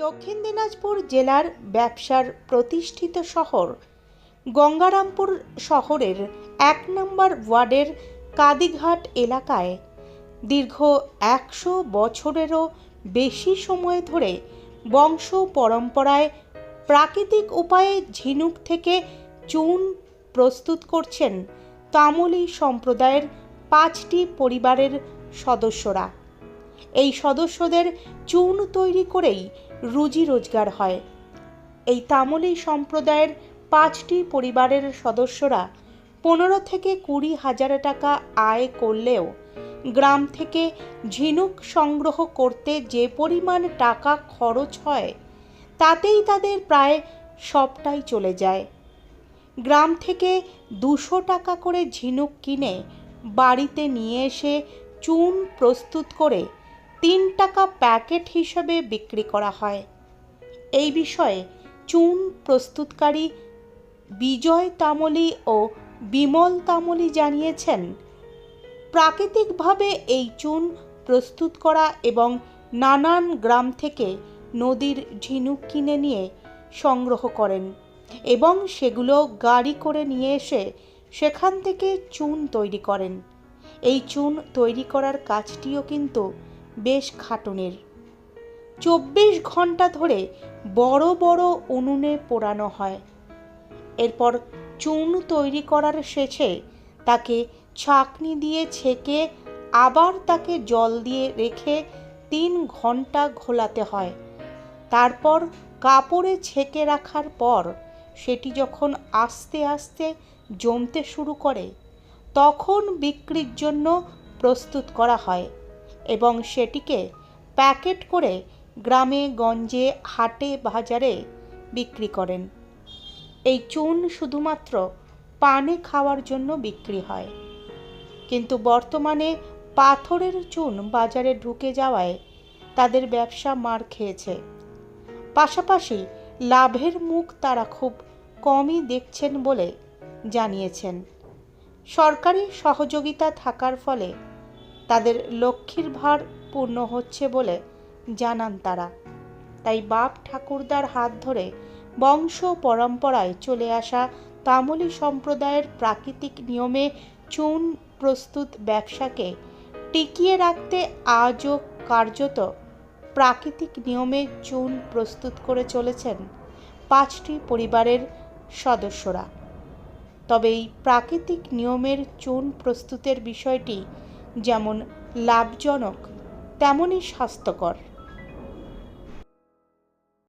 দক্ষিণ দিনাজপুর জেলার ব্যবসার প্রতিষ্ঠিত শহর, গঙ্গারামপুর শহরের এক নম্বর ওয়ার্ডের কাদিঘাট এলাকায় দীর্ঘ একশো বছরেরও বেশি সময় ধরে বংশ পরম্পরায় প্রাকৃতিক উপায়ে ঝিনুক থেকে চুন প্রস্তুত করছেন তামলি সম্প্রদায়ের পাঁচটি পরিবারের সদস্যরা। এই সদস্যদের চুন তৈরি করেই রুজি রোজগার হয়। এই তামলি সম্প্রদায়ের পাঁচটি পরিবারের সদস্যরা পনেরো থেকে কুড়ি হাজার টাকা আয় করলেও গ্রাম থেকে ঝিনুক সংগ্রহ করতে যে পরিমাণ টাকা খরচ হয়, তাতেই তাদের প্রায় সবটাই চলে যায়। গ্রাম থেকে দুশো টাকা করে ঝিনুক কিনে বাড়িতে নিয়ে এসে চুন প্রস্তুত করে তিন টাকা প্যাকেট হিসেবে বিক্রি করা হয়। এই বিষয়ে চুন প্রস্তুতকারী বিজয় তামলি ও বিমল তামলি জানিয়েছেন, প্রাকৃতিকভাবে এই চুন প্রস্তুত করা এবং নানান গ্রাম থেকে নদীর ঝিনুক কিনে নিয়ে সংগ্রহ করেন এবং সেগুলো গাড়ি করে নিয়ে এসে সেখান থেকে চুন তৈরি করেন। এই চুন তৈরি করার কাজটিও কিন্তু বেশ খাটুনের। চব্বিশ ঘণ্টা ধরে বড় বড় উনুনে পোড়ানো হয়। এরপর চুন তৈরি করার শেষে তাকে ছাঁকনি দিয়ে ছেঁকে আবার তাকে জল দিয়ে রেখে তিন ঘণ্টা ঘোলাতে হয়। তারপর কাপড়ে ছেঁকে রাখার পর সেটি যখন আস্তে আস্তে জমতে শুরু করে, তখন বিক্রির জন্য প্রস্তুত করা হয়। এবং সেটিকে প্যাকেট করে গ্রামে গঞ্জে হাটে বাজারে বিক্রি করেন। এই চুন শুধুমাত্র পানে খাওয়ার জন্য বিক্রি হয়। কিন্তু বর্তমানে পাথরের চুন বাজারে ঢুকে যাওয়ায় তাদের ব্যবসা মার খেয়েছে। পাশাপাশি লাভের মুখ তারা খুব কমই দেখছেন বলে জানিয়েছেন। সরকারি সহযোগিতা থাকার ফলে তাদের লক্ষ্মীর ভার পূর্ণ হচ্ছে বলে জানান তারা। তাই বাপ ঠাকুরদার হাত ধরে বংশ পরম্পরায় চলে আসা তামলি সম্প্রদায়ের প্রাকৃতিক নিয়মে চুন প্রস্তুত ব্যবসাকে টিকিয়ে রাখতে আজও কার্যত প্রাকৃতিক নিয়মে চুন প্রস্তুত করে চলেছেন পাঁচটি পরিবারের সদস্যরা। তবে এই প্রাকৃতিক নিয়মের চুন প্রস্তুতের বিষয়টি যেমন লাভজনক তেমনই স্বাস্থ্যকর।